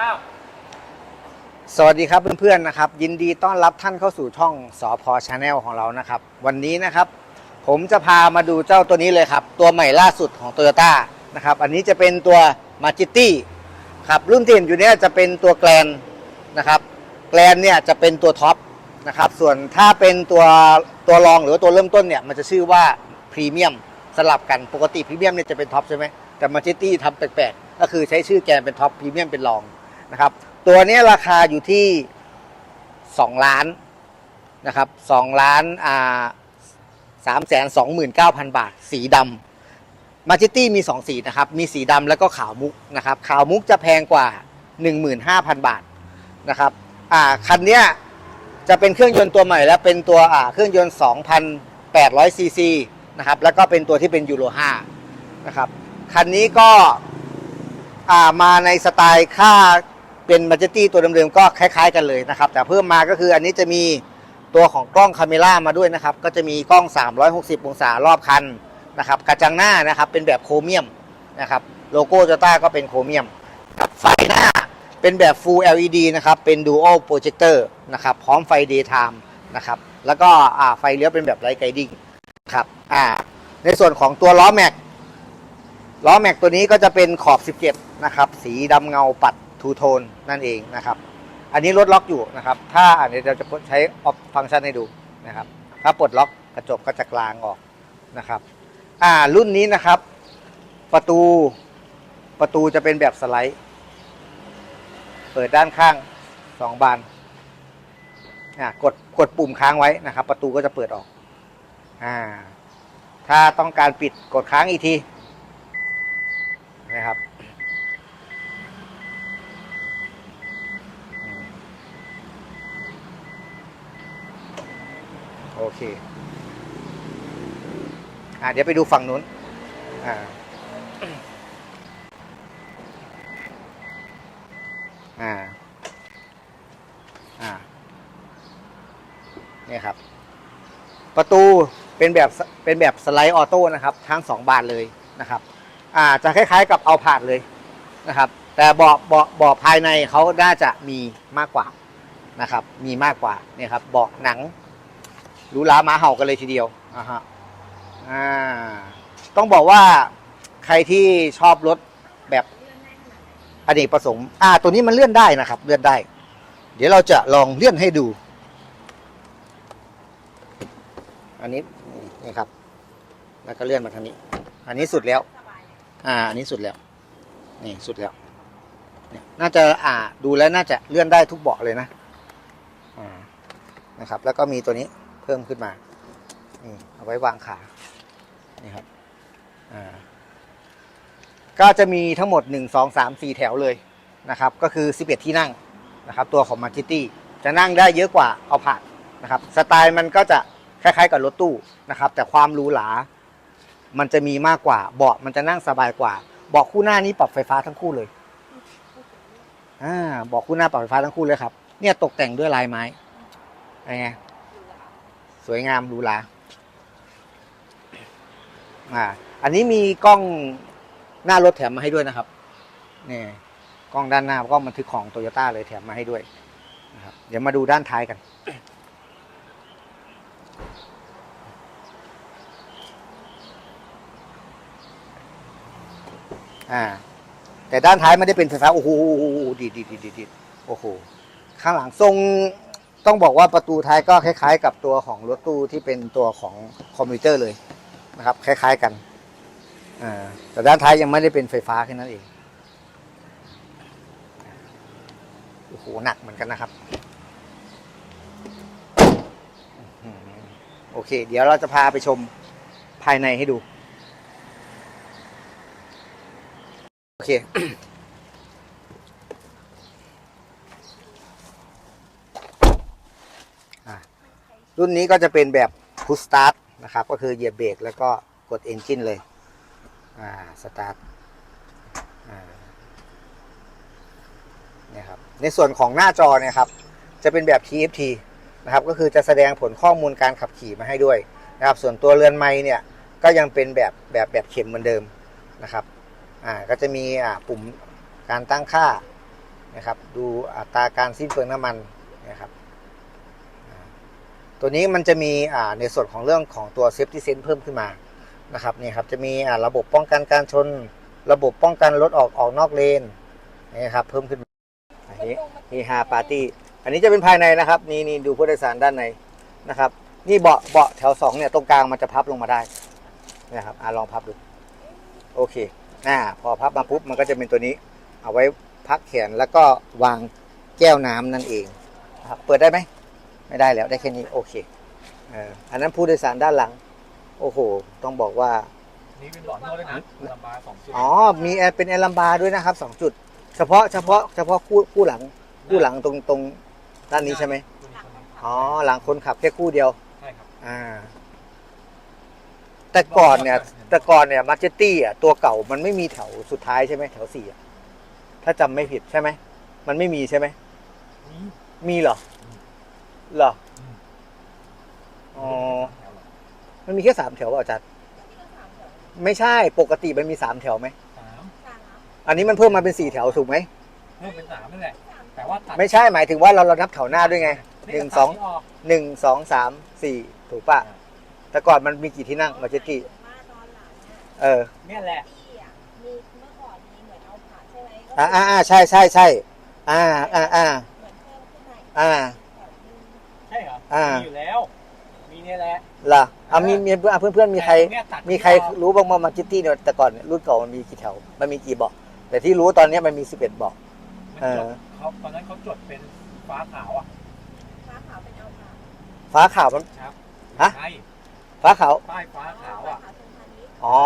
อ้าวสวัสดีครับเพื่อนๆนะครับ ยินดีต้อนรับท่านเข้าสู่ช่องสอพอชาแนลของเรานะครับ วันนี้นะครับ ผมจะพามาดูเจ้าตัวนี้เลยครับ ตัวใหม่ล่าสุดของ Toyota นะครับ อันนี้จะเป็นตัว m a j e t i ครับรุ่นที่เห็นอยู่เนี้ยจะเป็นตัวแกลนนะครับแกลนเนี่ยจะเป็นตัวท็อปนะครับส่วนถ้าเป็นตัวตัวรองหรือว่าตัวเริ่มต้นเนี่ยมันจะชื่อว่าพรีเมียมสลับกันปกติพรีเมียมเนี่ยจะเป็นท็อปใช่ไหมแต่ m a j e t i ทำแปลกๆก็คือใช้ชื่อแกลนเป็นท็อปพรีเมียมเป็นรอง นะครับ ตัวนี้ราคาอยู่ที่ 2 ล้านนะครับ2ล้านอ่าสามแสนสองหมื่นเก้าพันบาท สีดำมาจิตี้มี 2 สีนะครับ มีสีดำแล้วก็ขาวมุกนะครับ ขาวมุกจะแพงกว่า 15,000 บาทนะครับอ่าคันเนี้ยจะเป็นเครื่องยนต์ตัวใหม่และเป็นตัวอ่าเครื่องยนต์ 2,800ซีซีนะครับแล้วก็เป็นตัวที่เป็นยูโร5นะครับคันนี้ก็อ่ามาในสไตล์ค่า เป็นมาจตี้ตัวเดิมๆก็คล้าย ๆ กันเลยนะครับ แต่เพิ่มมาก็คืออันนี้จะมีตัวของกล้องคาเมล่ามาด้วยนะครับ ก็จะมีกล้อง 360 องศารอบคันนะครับ กระจังหน้านะครับเป็นแบบโครเมียมนะครับ โลโก้โตต้าก็เป็นโครเมียมไฟหน้าเป็นแบบ Full LED นะครับ เป็น Dual Projector นะครับ พร้อมไฟ Daytime นะครับ แล้วก็ไฟเลี้ยวเป็นแบบ Light Guiding ครับในส่วนของตัวล้อแม็กล้อแม็กตัวนี้ก็จะเป็นขอบ 17 นะครับ สีดำเงาปัด ทูโทนนั่นเองนะครับ อันนี้รถล็อกอยู่นะครับ ถ้าอันนี้เราจะใช้ออฟฟังก์ชันให้ดูนะครับ ถ้าปลดล็อกกระจกก็จะกลางออกนะครับอ่ารุ่นนี้นะครับ ประตูประตูจะเป็นแบบสไลด์ เปิดด้านข้างสองบานอ่ากดกดปุ่มค้างไว้นะครับ ประตูก็จะเปิดออกอ่าถ้าต้องการปิดกดค้างอีกที นะครับอืมโอ เคอ่าเดี๋ยวไปดูฝั่งนู้นอ่าอ่าอ่าเนี่ยครับ ประตูเป็นแบบเป็นแบบสไลด์ออโต้นะครับ ทั้งสองบานเลยนะครับอ่าจะคล้ายๆกับเอาผาดเลยนะครับ แต่เบาะเบาะเบาะภายในเขาน่าจะมีมากกว่านะครับ มีมากกว่าเนี่ยครับเบาะหนัง หรูหราหมาเห่ากันเลยทีเดียวอ่าฮะอ่าต้องบอกว่าใครที่ชอบรถแบบอเนกประสงค์อ่า ตัวนี้มันเลื่อนได้นะครับ เลื่อนได้ เดี๋ยวเราจะลองเลื่อนให้ดู อันนี้นี่ครับ แล้วก็เลื่อนมาทางนี้ อันนี้สุดแล้ว อ่า อันนี้สุดแล้ว นี่สุดแล้วน่าจะอ่าดูแล้วน่าจะเลื่อนได้ทุกเบาะเลยนะ อ่า นะครับ แล้วก็มีตัวนี้ พิ่มขึ้นมานี่เอาไว้วางขานี่ครับอ่าก็จะมีทั้งหมด 1 2 3 4 แถวเลยนะครับ ก็คือ 11 ที่นั่งนะครับ ตัวของมาร์จิตี้จะนั่งได้เยอะกว่าเอาผ่านนะครับสไตล์มันก็จะคล้ายๆกับรถตู้นะครับ แต่ความหรูหรา มันจะมีมากกว่า เบาะมันจะนั่งสบายกว่า เบาะคู่หน้านี้ปรับไฟฟ้าทั้งคู่เลยอ่าเบาะคู่หน้าปรับไฟฟ้าทั้งคู่เลยครับ เนี่ยตกแต่งด้วยลายไม้อะไรไง สวยงามหรูหราอ่า อันนี้มีกล้องหน้ารถแถมมาให้ด้วยนะครับนี่กล้องด้านหน้ากล้องบันทึกของโตโยต้าเลยแถมมาให้ด้วยนะครับเดี๋ยวมาดูด้านท้ายกัน อ่า แต่ด้านท้ายไม่ได้เป็นไฟฟ้าโอ้โหดีดีดีดีดีโอ้โหข้างหลังทรง ต้องบอกว่าประตูท้ายก็คล้าย ๆ กับตัวของรถตู้ที่เป็นตัวของคอมพิวเตอร์เลยนะครับ คล้าย ๆกันแต่ด้านท้ายยังไม่ได้เป็นไฟฟ้าแค่นั้นเองโอ้โหหนักเหมือนกันนะครับโอเค เดี๋ยวเราจะพาไปชมภายในให้ดู โอเค รุ่นนี้ก็จะเป็นแบบพุชสตาร์ทนะครับ ก็คือเหยียบเบรกแล้วก็กดเอนจินเลย อ่า สตาร์ทอ่าเนี่ยครับ ในส่วนของหน้าจอเนี่ยครับ จะเป็นแบบ TFT นะครับ ก็คือจะแสดงผลข้อมูลการขับขี่มาให้ด้วยนะครับ ส่วนตัวเรือนไม้เนี่ยก็ยังเป็นแบบแบบแบบเข็มเหมือนเดิมนะครับ อ่า ก็จะมีอ่าปุ่มการตั้งค่านะครับ ดูอัตราการสิ้นเปลืองน้ำมัน ตัวนี้มันจะมีในส่วนของเรื่องของตัว Safety Sense เพิ่มขึ้นมานะครับนี่ครับจะมีระบบป้องกันการชน ระบบป้องกันรถออกออกนอกเลนนี่ครับเพิ่มขึ้นมาอันนี้มีฮาปาร์ตี้อันนี้จะเป็นภายในนะครับ นี่นี่ดูผู้โดยสารด้านในนะครับ นี่เบาะเบาะแถวสองเนี่ยตรงกลางมันจะพับลงมาได้นะครับอ่าลองพับดูโอเคอ่าพอพับมาปุ๊บมันก็จะเป็นตัวนี้ เอาไว้พักแขนแล้วก็วางแก้วน้ำนั่นเองนะครับเปิดได้ไหม ไม่ได้แล้วได้แค่นี้โอเคเอออันนั้นผู้โดยสารด้านหลัง โอ้โห ต้องบอกว่า นี่เป็นหลอดนวดด้วยนะลำบาสองจุดอ๋อ มีแอร์เป็นแอร์ลัมบาร์ด้วยนะครับสองจุด เฉพาะเฉพาะเฉพาะคู่คู่หลังคู่หลังตรงตรงด้านนี้ใช่ไหมอ๋อ หลังคนขับแค่คู่เดียว ใช่ครับ อ่า แต่ก่อนเนี่ย แต่ก่อนเนี่ยมาเจตี้อะตัวเก่ามันไม่มีแถวสุดท้ายใช่ไหมแถวสี่อะถ้าจำไม่ผิดใช่ไหมมันไม่มีใช่ไหมนี่มีเหรอ เหรออืมอ๋อ มันมีแค่สามแถวเปล่าอาจารย์ไม่ใช่ปกติมันมีสามแถวไหม สามอันนี้มันเพิ่มมาเป็นสี่แถวถูกไหม เพิ่มเป็นสามนั่นแหละ แต่ว่าตัดไม่ใช่หมายถึงว่าเราเรานับแถวหน้าด้วยไงหนึ่งสองตัดนี้กหนึ่งสองสามสี่ถูกป่ะแต่ก่อนมันมีกี่ที่นั่งมาเจตี้มาตอนหลังอะเออเนี่ยแหละที่อะมีเมื่อก่อนมีเหมือนเอาผ่าใช่ไหมอ่าอ่าอ่าใช่ใช่ใช่อ่าอ่าอ่าเหมือนเพิ่มขึ้นมา อีกอ่าแถวนึงใช่เหรออ่า มีอยู่แล้ว มีเนี่ยแหละเหรอเอามีมีเพื่อนเพื่อนเพื่อนมีใคร แต่เนี่ยตัดมีใครรู้บ้างว่ามาจิตี้เนี่ยแต่ก่อนเนี่ยรุ่นเก่ามันมีกี่แถว มันมีกี่เบาะแต่ที่รู้ตอนเนี้ยมันมีสิบเอ็ดเบาะ มันจดเออ เขาตอนนั้นเขาจดเป็นฟ้าขาวอะฟ้าขาวเป็นเอาผ่าฟ้าขาวมัน ครับฮะ ใช่ฟ้าขาว ป้ายฟ้าขาวอะขาวชนพาณิชย์อ๋อ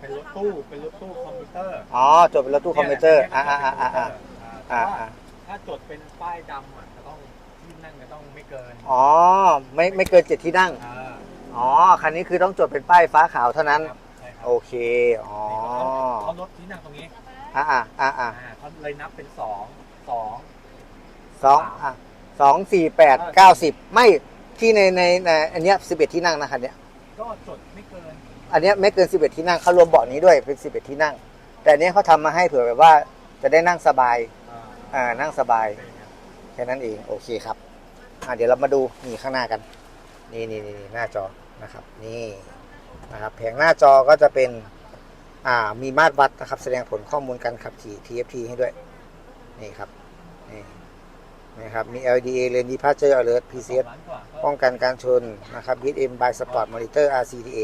เป็นรถตู้ เป็นรถตู้คอมพิวเตอร์อ๋อจดเป็นรถตู้คอมพิวเตอร์ อ่าอ่าอ่าอ่าอ่าอ่าอ่าแต่ว่าอ่าถ้าจดเป็นป้ายดำอะจะ ต้องที่นั่งจะต้องไม่เกินอ๋อไม่ไม่เกินเจ็ดที่นั่ง อ่าอ๋อ คันนี้คือต้องจดเป็นป้ายฟ้าขาวเท่านั้น ครับใช่ครับโอเค อ๋อเขาเขาลดที่นั่งตรงนี้อ่าอ่าอ่าอ่าอ่าเขาเลยนับเป็นสองสอง สองอะสองสี่แปดเก้าสิบไม่ที่ในในในอันเนี้ยสิบเอ็ดที่นั่งนะคันเนี้ย ก็จดไม่เกินอันเนี้ยไม่เกินสิบเอ็ดที่นั่งเขารวมเบาะนี้ด้วยเป็นสิบเอ็ดที่นั่ง แต่อันเนี้ยเขาทำมาให้เผื่อแบบว่าจะได้นั่งสบายอ่าอ่านั่งสบายแค่นั้นเอง โอเคครับ อ่าเดี๋ยวเรามาดูนี่ข้างหน้ากัน นี่นี่นี่หน้าจอนะครับ นี่นะครับแผงหน้าจอก็จะเป็นอ่ามีมาตรวัดนะครับ แสดงผลข้อมูลการขับขี่ TFT ให้ด้วย นี่ครับนี่นะครับมี LDA Lane Departure Alert PCS ล้านกว่าก็ป้องกันการชนนะครับ BM by Sport Monitor RCTA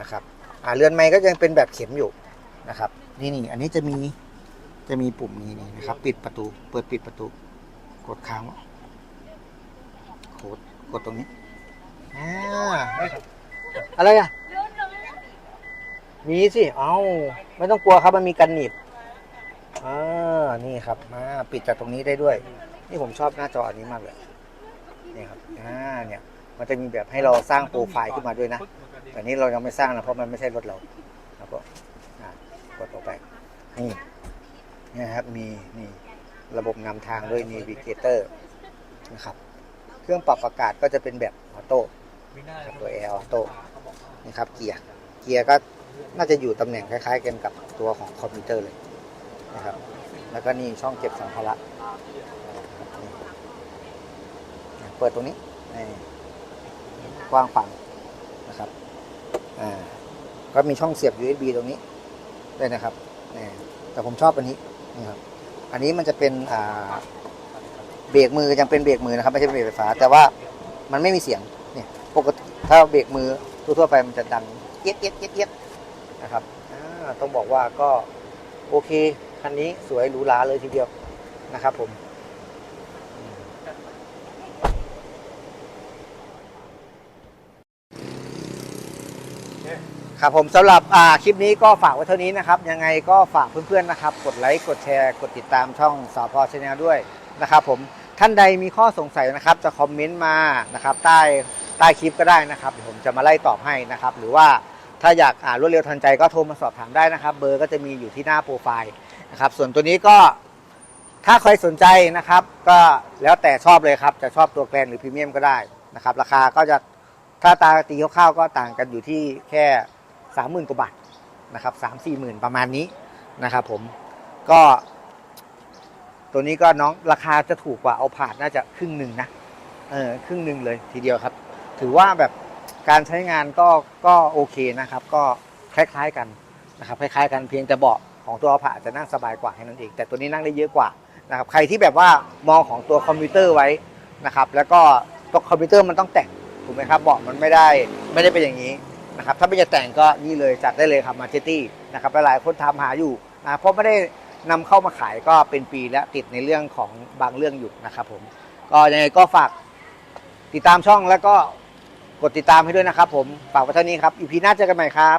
นะครับอ่าเรือนไม้ก็ยังเป็นแบบเข็มอยู่นะครับ นี่นี่อันนี้จะมีจะมีปุ่มนี้นี่นะครับ ปิดประตู เปิดปิดประตู กดค้าง ไว้กดกดตรงนี้อ่าเฮ้ยอะไรอะมีสิ เอาไม่ต้องกลัวครับมันมีกันหนีบอ่านี่ครับมาปิดจากตรงนี้ได้ด้วย นี่ผมชอบหน้าจออันนี้มากเลยนี่ครับอ่าเนี่ย มันจะมีแบบให้เราสร้างโปรไฟล์ขึ้นมาด้วยนะแต่นี้เรายังไม่สร้างนะเพราะมันไม่ใช่รถเราแล้วก็อ่ากดออกไปนี่เนี่ยครับมีนี่ระบบนำทางด้วย Navigator นะครับ เครื่องปรับอากาศก็จะเป็นแบบออโต้ไม่น่าตัว Air Auto นี่ครับเกียร์เกียร์ก็น่าจะอยู่ตำแหน่งคล้าย ๆ กันกับตัวของคอมพิวเตอร์เลยนะครับ แล้วก็นี่ช่องเก็บสัมภาระเปิดตรงนี้นี่กว้างขวางนะครับอ่าก็มีช่องเสียบ USB ตรงนี้ด้วยนะครับนี่แต่ผมชอบอันนี้นี่ครับ อันนี้มันจะเป็นอ่า เบรกมือยังเป็นเบรกมือนะครับไม่ใช่เบรกไฟฟ้า แต่ว่ามันไม่มีเสียงเนี่ยปกติถ้าเบรกมือทั่วๆไปมันจะดังเอียดเอียดเอียดเอียดนะครับต้องบอกว่าก็โอเคคันนี้สวยหรูหราเลยทีเดียวนะครับผมครับผมสำหรับคลิปนี้ก็ฝากไว้เท่านี้นะครับ ยังไงก็ฝากเพื่อนๆนะครับ กดไลค์ กดแชร์ กดติดตามช่องสอพอชาแนลด้วย นะครับผมท่านใดมีข้อสงสัยนะครับจะคอมเมนต์มานะครับใต้ใต้คลิปก็ได้นะครับเดี๋ยวผมจะมาไล่ตอบให้นะครับ หรือว่าถ้าอยากอ่านรวดเร็วทันใจก็โทรมาสอบถามได้นะครับ เบอร์ก็จะมีอยู่ที่หน้าโปรไฟล์นะครับ ส่วนตัวนี้ก็ถ้าใครสนใจนะครับ ก็แล้วแต่ชอบเลยครับ จะชอบตัวแกรนหรือพรีเมียมก็ได้นะครับ ราคาก็จะถ้าตาตีคร่าวๆก็ต่างกันอยู่ที่แค่สามหมื่นกว่าบาทนะครับสามสี่หมื่นประมาณนี้นะครับผมก็ ตัวนี้ก็น้องราคาจะถูกกว่าเอาผาดน่าจะครึ่งหนึ่งนะเออครึ่งหนึ่งเลยทีเดียวครับ ถือว่าแบบการใช้งานก็ก็โอเคนะครับ ก็คล้ายๆกันนะครับคล้ายๆกันเพียงแต่เบาะของตัวเอาผาดจะนั่งสบายกว่าแค่นั้นเองแต่ตัวนี้นั่งได้เยอะกว่านะครับใครที่แบบว่ามองของตัวคอมพิวเตอร์ไว้นะครับแล้วก็ตัวคอมพิวเตอร์มันต้องแต่งถูกไหมครับเบาะมันไม่ได้ไม่ได้เป็นอย่างนี้นะครับถ้าไม่จะแต่งก็นี่เลยจัดได้เลยครับมาเจตี้นะครับหลายคนถาหาอยู่นะเพราะไม่ได้ นำเข้ามาขายก็เป็นปีแล้วติดในเรื่องของบางเรื่องอยู่นะครับผมก็ยังไงก็ฝากติดตามช่องแล้วก็กดติดตามให้ด้วยนะครับผมฝากไว้เท่านี้ครับอีพีหน้าเจอกันใหม่ครับ